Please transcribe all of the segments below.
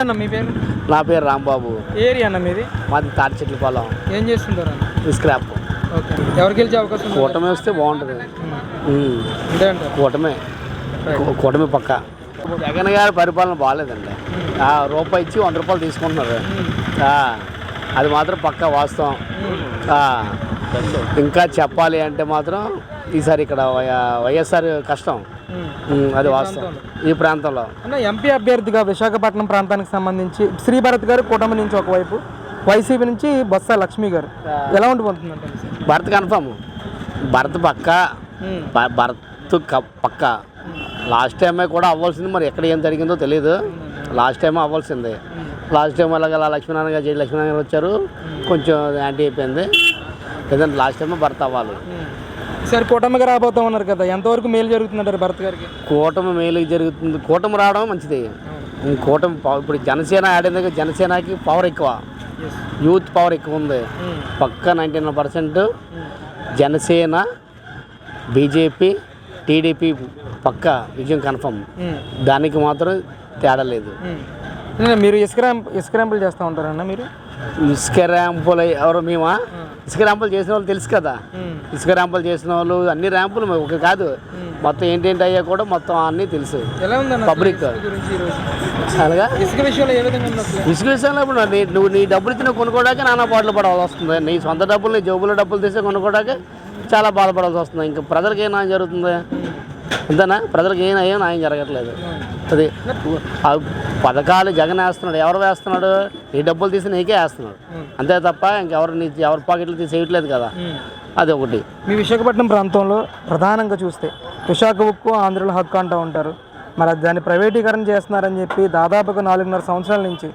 అన్న మీ పేరు? నా పేరు రాంబాబు. ఏరియా అన్న మీది? మాది తాటి చెట్ల పొలం ఏం చేస్తుంటారు అన్న? Scrap okay. ఎవరికి గెలిచే అవకాశం ఉంది కూటమి వస్తే బాగుంటుంది. ఉమ్. అంతే అంటారు. కూటమే. కూ- కూటమి పక్క. జగన్ గారి పరిపాలన బాగాలేదండి. ఆ, రూపాయి ఇచ్చి వంద రూపాయలు తీసుకుంటున్నారు. ఆ, అది మాత్రం పక్క వాస్తవం. ఆ, ఇంకా చెప్పాలి అంటే మాత్రం ఈసారి ఇక్కడ వైఎస్ఆర్ కష్టం. అది వాస్తవం. ఈ ప్రాంతంలో. ఎంపీ అభ్యర్థిగా విశాఖపట్నం ప్రాంతానికి సంబంధించి శ్రీ భరత్ గారు కూటమి నుంచి ఒకవైపు వైసీపీ నుంచి బొత్స లక్ష్మి గారు. ఎలా ఉండిపోతుందంటే భరత్ కన్ఫర్మ్. భరత్ పక్క భరత్ పక్క. లాస్ట్ టైమే కూడా అవ్వాల్సింది మరి ఎక్కడ ఏం జరిగిందో తెలియదు లాస్ట్ టైం అవ్వాల్సిందే. లాస్ట్ టైం అలాగే లక్ష్మీనారాయణ గారు జై లక్ష్మీనారాయణ గారు వచ్చారు. కొంచెం యాంటీ అయిపోయింది. లేదంటే లాస్ట్ టైం భర్త అవ్వాలి. సరే కూటమిగా రాబోతా ఉన్నారు కదా ఎంతవరకు మేలు జరుగుతుందంటారు భరత్ గారికి? కూటమి మేలు జరుగుతుంది. కూటమి రావడం మంచిది. కూటమి ఇప్పుడు జనసేన ఆడిన జనసేనకి పవర్ ఎక్కువ. యూత్ పవర్ ఎక్కువ ఉంది. పక్క ninety nine percent Janasena BJP TDP పక్క విజయం కన్ఫర్మ్ దానికి మాత్రం తేడా లేదు. మీరు ఇసుక ఇసుక ర్యాంపులు చేస్తూ ఉంటారన్న మీరు? ఇసుక ర్యాంపులు ఎవరు మేమా? ఇసుక ర్యాంపులు చేసిన వాళ్ళు తెలుసు కదా. ఇసుక ర్యాంపులు చేసిన వాళ్ళు అన్ని ర్యాంపులు ఒక కాదు. మొత్తం ఏంటేంటి అయ్యా కూడా మొత్తం అన్నీ తెలుసు. పబ్లిక్ అలాగా? ఇసుక విషయంలో ఇసుక ఇప్పుడు నీ నువ్వు నీ డబ్బులు ఇచ్చిన కొనుక్కోవడానికి నానా పాటలు పడవలసి వస్తుంది. నీ సొంత డబ్బులు నీ జోబులో డబ్బులు తీసి కొనుక్కోవడానికి చాలా బాధపడాల్సి వస్తుంది. ఇంకా ప్రజలకు ఏం న్యాయం జరుగుతుంది? అంతేనా ప్రజలకు ఏం ఏం న్యాయం జరగట్లేదు. అది పథకాలు జగన్ వేస్తున్నాడు ఎవరు వేస్తున్నాడు? నీ డబ్బులు తీసి నీకే వేస్తున్నాడు. అంతే తప్ప ఇంకెవరు నీ ఎవరి పాకెట్లు తీసి వేయట్లేదు కదా. అది ఒకటి. మీ విశాఖపట్నం ప్రాంతంలో ప్రధానంగా చూస్తే విశాఖ ఉక్కు ఆంధ్రుల హక్కు అంటూ ఉంటారు. మరి దాన్ని ప్రైవేటీకరణ చేస్తున్నారని చెప్పి దాదాపుగా నాలుగున్నర సంవత్సరాల నుంచి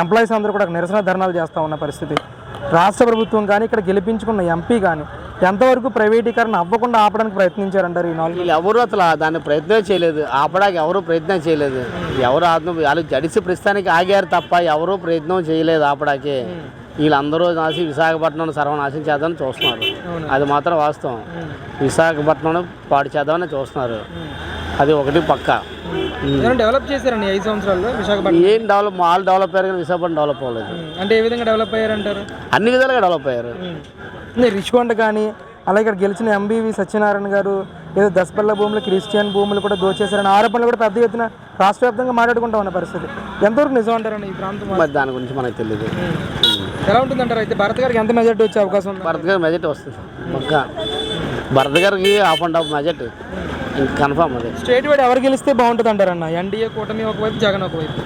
ఎంప్లాయీస్ అందరూ కూడా నిరసన ధర్నాలు చేస్తూ ఉన్న పరిస్థితి. రాష్ట్ర ప్రభుత్వం కానీ ఇక్కడ గెలిపించుకున్న ఎంపీ కానీ ఎంతవరకు ప్రైవేటీకరణ అవ్వకుండా ఆపడానికి ప్రయత్నించారంటారు ఈ నాలుగు? వీళ్ళు ఎవరు అసలు దాన్ని ప్రయత్నం చేయలేదు. ఆపడానికి ఎవరు ప్రయత్నం చేయలేదు. ఎవరు ఆత్మ వాళ్ళు జడిసి ప్రస్తుతానికి ఆగారు తప్ప ఎవరు ప్రయత్నం చేయలేదు ఆపడానికి వీళ్ళందరూ నాసి విశాఖపట్నం సర్వనాశనం చేద్దామని చూస్తున్నారు. అది మాత్రం వాస్తవం. విశాఖపట్నం పాడు చేద్దామని చూస్తున్నారు. అది ఒకటి పక్క. డెవలప్ చేశారండి ఐదు సంవత్సరాల్లో విశాఖపట్నం? ఏం డెవలప్ మాల్ డెవలప్ అయ్యారు కానీ విశాఖపట్నం డెవలప్ అవ్వలేదు. అంటే ఏ విధంగా డెవలప్ అయ్యారంటారు? అన్ని విధాలుగా డెవలప్ అయ్యారు. రిషికొండ కానీ అలాగే ఇక్కడ గెలిచిన ఎంబీవి సత్యనారాయణ గారు ఏదో దసపల్ల భూములు క్రిస్టియన్ భూములు కూడా దోచేశారని ఆరోపణలు కూడా పెద్ద ఎత్తున రాష్ట్ర వ్యాప్తంగా మాట్లాడుకుంటా ఉన్న పరిస్థితి. ఎంతవరకు నిజం అంటారండి ఈ ప్రాంతం మరి దాని గురించి మనకు తెలియదు ఎలా ఉంటుందంటారు అయితే? భరత్ గారికి ఎంత మెజార్టీ వచ్చే అవకాశం ఉంది? భరత్ గారి మెజార్టీ వస్తుంది. పక్క. భరత్ గారికి half and half majority. Confirm అదే. స్టేట్ వైడ్ ఎవరు గెలిస్తే బాగుంటుంది అంటారన్న ఎన్డీఏ కూటమి ఒకవైపు జగన్ ఒకవైపు.